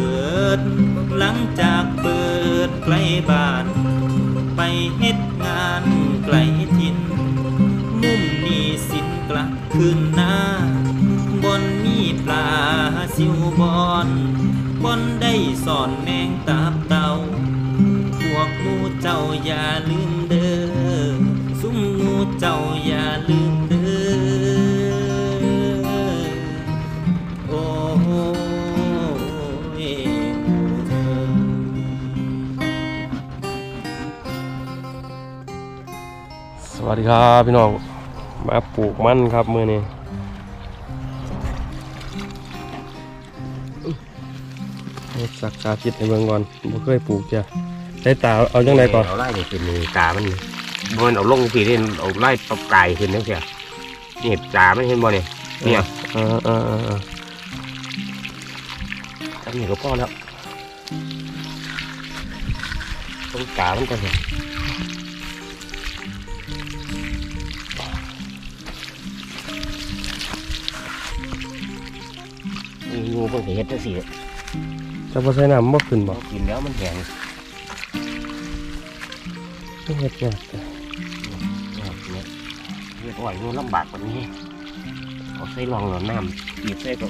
กิด หลังจากเปิดไกลบ้าน ไปเฮ็ดงานไกลถิ่นมุ่มนี้สินกลับคืนหน้าบนมีปลาซิวบอนบนได้สอนแมงตาบเต่าพวกหมูเจ้าอย่าลืมเด้อซุ้มหมูเจ้าอย่าลืมเด้อ วัสดีครับพี่น้อง มาปลูกมันครับมือนี้ให้สักสาธิตให้เบิ่งก่อนบ่เคยปลูกจ้ะใช้ตาเอาจังไดก่อนเอาไล่นี่เป็นตามันบนเอาลงผีเล่นเอาไล่ปรับไก่ขึ้นนั่นเสียนี่ตามันเห็นบ่เนี่ยเนี่ยอ่าอ่าอ่าอ่าทำนี่ก็พอแล้วตรงตามันก็เห็น งูเพิ่งเห็นจังสิจะบ่ใส่น้ำบ่ขึ้นบ่กินแล้วมันแห้งเฮ็ดยากจ้ะเนี่ยเรียกว่างูลำบากกว่านี้เอาใส่รองหลอน้ำปีบใส่ก็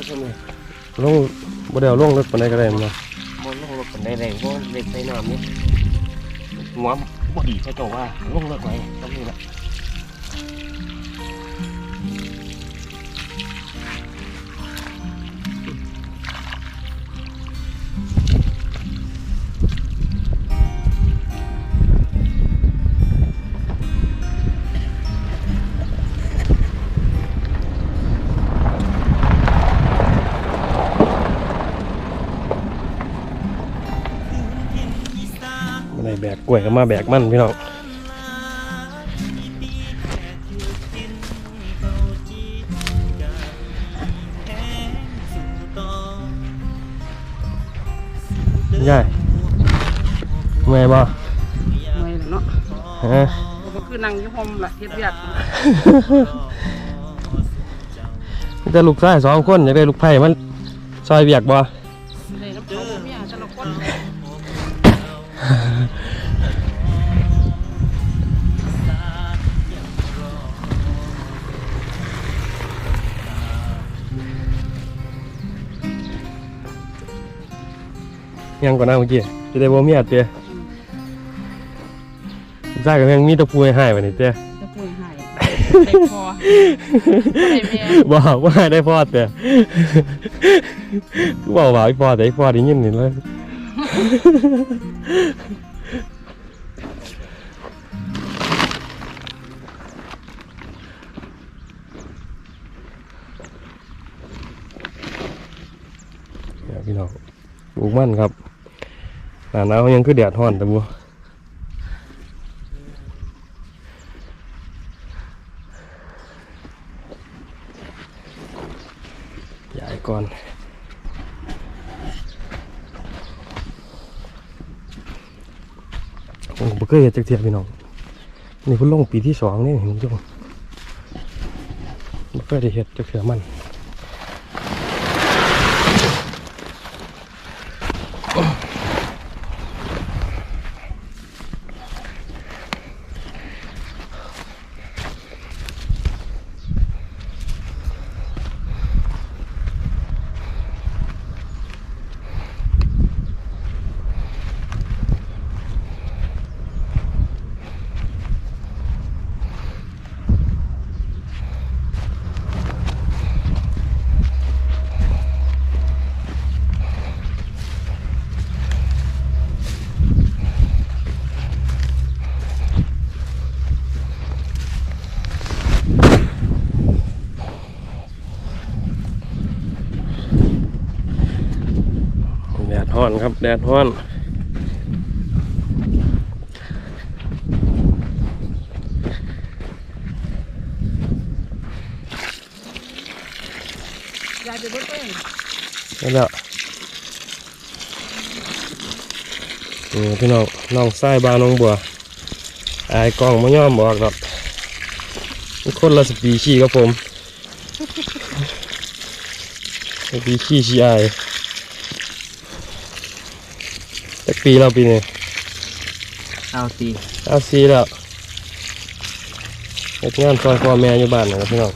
มันก็จะมีลงบ่ได้เอาลงรถปานใดก็ได้แม่นบ่มันลงรถกันได้แรงเพราะเด็กใส่น้ำนี่หัวบดีเขาเจ้าว่าลงรถไว้ต้องนี่ละ กกล้วยก็มาแบกมันพี่น้องยายเมื่อยบ่ไม่เนาะฮะก็คือนั่งอยู่ห้องละเฮ็ดเวียกมีแต่ลูกชายสองคนอยากได้ลูกไผ่มันซอยเบียกบ่ ยังก่อนหน้าเมื่อกี้จะได้บ่มีอัดเตี้ยลูกชายก็ยังมีตะปูให้หายไปนี่เตี้ยจะป่วยหายใส่คอได้แม่บ่ว่าได้พอดเตี้ยคือบอกว่าไอ้พอแต่ไอ้พอได้ยินนี่เลยเนี่ย พี่น้องปลูกมันครับหนาหนาวยังคือแดดร้อนแต่บัวย้ายก่อนผมบ่ เคยเห็นจักเทียพี่น้องนี่เพิ่นลงปีที่สองนี่เห็นจ้ะบ่เคยได้เห็ดจักเทียมัน แดดฮ้อนกลายเป็นเบิดเลยนั่นแหละนี่พี่น้องน้องไส้บางน้องบัวอายกล้องไม่ย่อมบอกหรอกมันคนละสปีชีครับผม สปีชีส์ชีอายจัก ปีเราปีนี้เอาสิเอาซีแล้วเฮ็ดงานซอยพ่อแม่อยู่บ้านนะครับพี่น้อง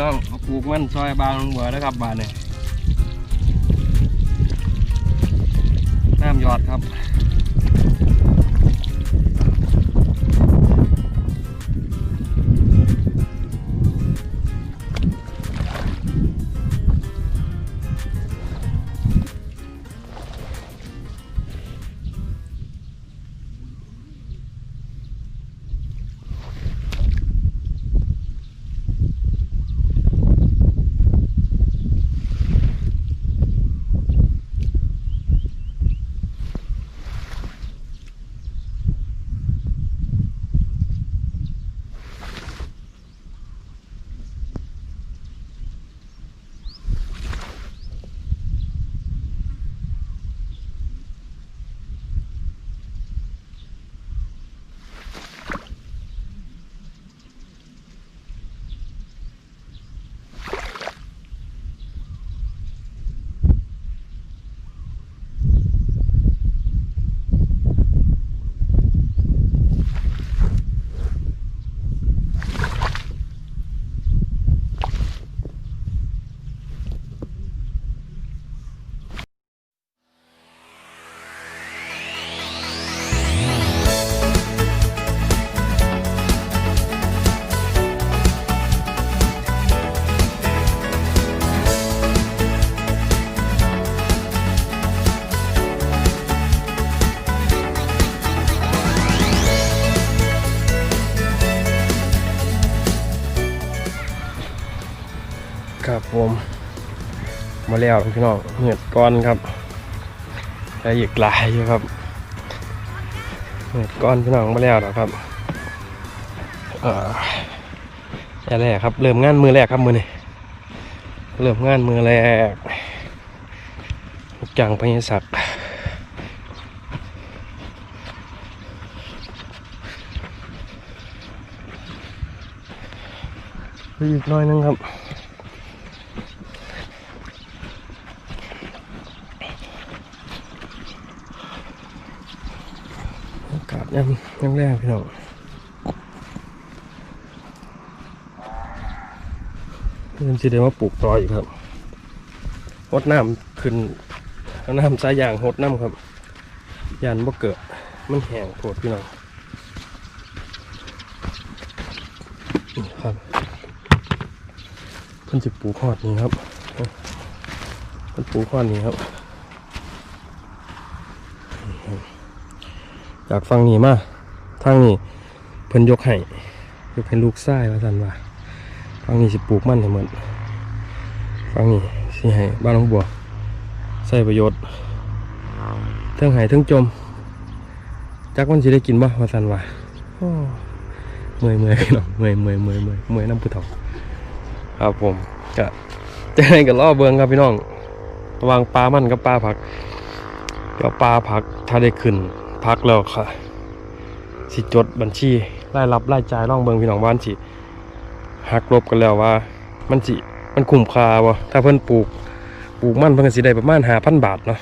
น้องเอาปลูกมันซอยบางลงบัวนะครับบานเนี่ยน้ำหยอดครับ ครับผมมาแล้วพี่น้องเหงือดก้อนครับแต่อีกหลายอยู่ครับเหงือดก้อนพี่น้องมาแล้วหรอครับเออแรกครับ เริ่มงานมือแรกครับมือนี่เริ่มงานมือแรกจังพญศักดิ์อีกหน้อยนึงครับ อากาศยังยังแรงพี่น้องเริ่มสิได้มาปลูกต่ออีกครับหดน้ำขึ้นเอาน้ำสายยางหดน้ำครับ ยันบ่เกิด มันแห้งโผดพี่น้องครับเพิ่นจะปลูกหอดนี้ครับเพิ่นปลูกหอดนี้ครับ จากฟังนี้มาทางนี้เพิ่นยกให้ยกให้ลูกชายว่าซันว่าฟังนี้สิปลูกมันให้หมดฟังนี้สิให้บ้านน้องบัวใช้ประโยชน์ทั้งหายทั้งจมจักมันสิได้กินบ่ว่าซันว่าเมื่อยเมื่อยพี่น้องเมื่อยเมื่อยเมื่อยเมื่อยเมื่อยน้ำผู้เฒ่าครับผมก็จะให้กันรอเบิ่งครับพี่น้องระหว่างปลามันกับปลาผักเดี๋ยวปลาผักถ้าได้ขึ้น พักแล้วค่ะ สิจดบัญชีรายรับรายจ่ายร่องเบิงพี่น้องบ้านสิหักลบกันแล้วว่า มันสิมันคุ้มค่าบ่ถ้าเพิ่นปลูกปลูกมันเพิ่นก็สิได้ประมาณ5,000บาทเนาะ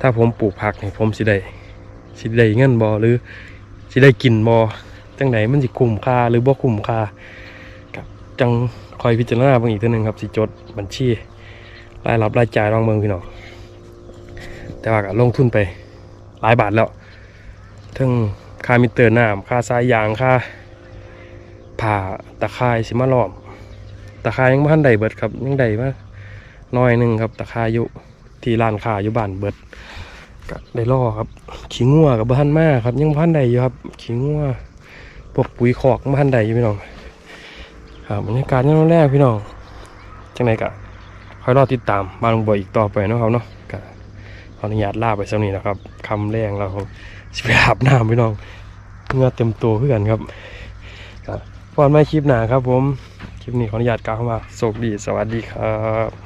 ถ้าผมปลูกผักเนี่ยผมสิได้สิได้เงินบ่หรือสิได้กินบ่จังไดมันสิคุ้มค่าหรือบ่คุ้มค่ากับจังคอยพิจารณาบิ่งอีกเทีนึงครับสิจดบัญชีรายรับรายจ่ายร่องเบิงพี่น้องแต่ว่าก็ลงทุนไป หลายบาทแล้วทั้งค่ามิเตอร์น้ำค่าสายยางค่าผ่าตะข่ายสิมาล้อมตะข่ายยังบ่ทันได้เบิดครับยังได้มาน้อยหนึ่งครับตะข่ายอยู่ที่ร้านค้าอยู่บ้านเบิดก็ได้ล่อครับ ขี้งัวกับบ่ทันมาครับ ยังพันได้อยู่ครับขี้งัวพวกปุ๋ยคอกบ่ทันไดอยู่พี่น้องครับบรรยากาศยามแรกพี่น้องจังไดก็คอยรอติดตามบ้านลุงบ่อยอีกต่อไปนะครับเนาะ ออนุญาตลาไปสำนี้นะครับคำแรงแล้วครับสิไปอาบน้ำพี่น้องเงื่อเต็มตัวเพื่อกันครับพอนใหม่คลิปหนาครับผม คลิปนี้ขออนุญาตกล่าวว่าโชคดีสวัสดีครับ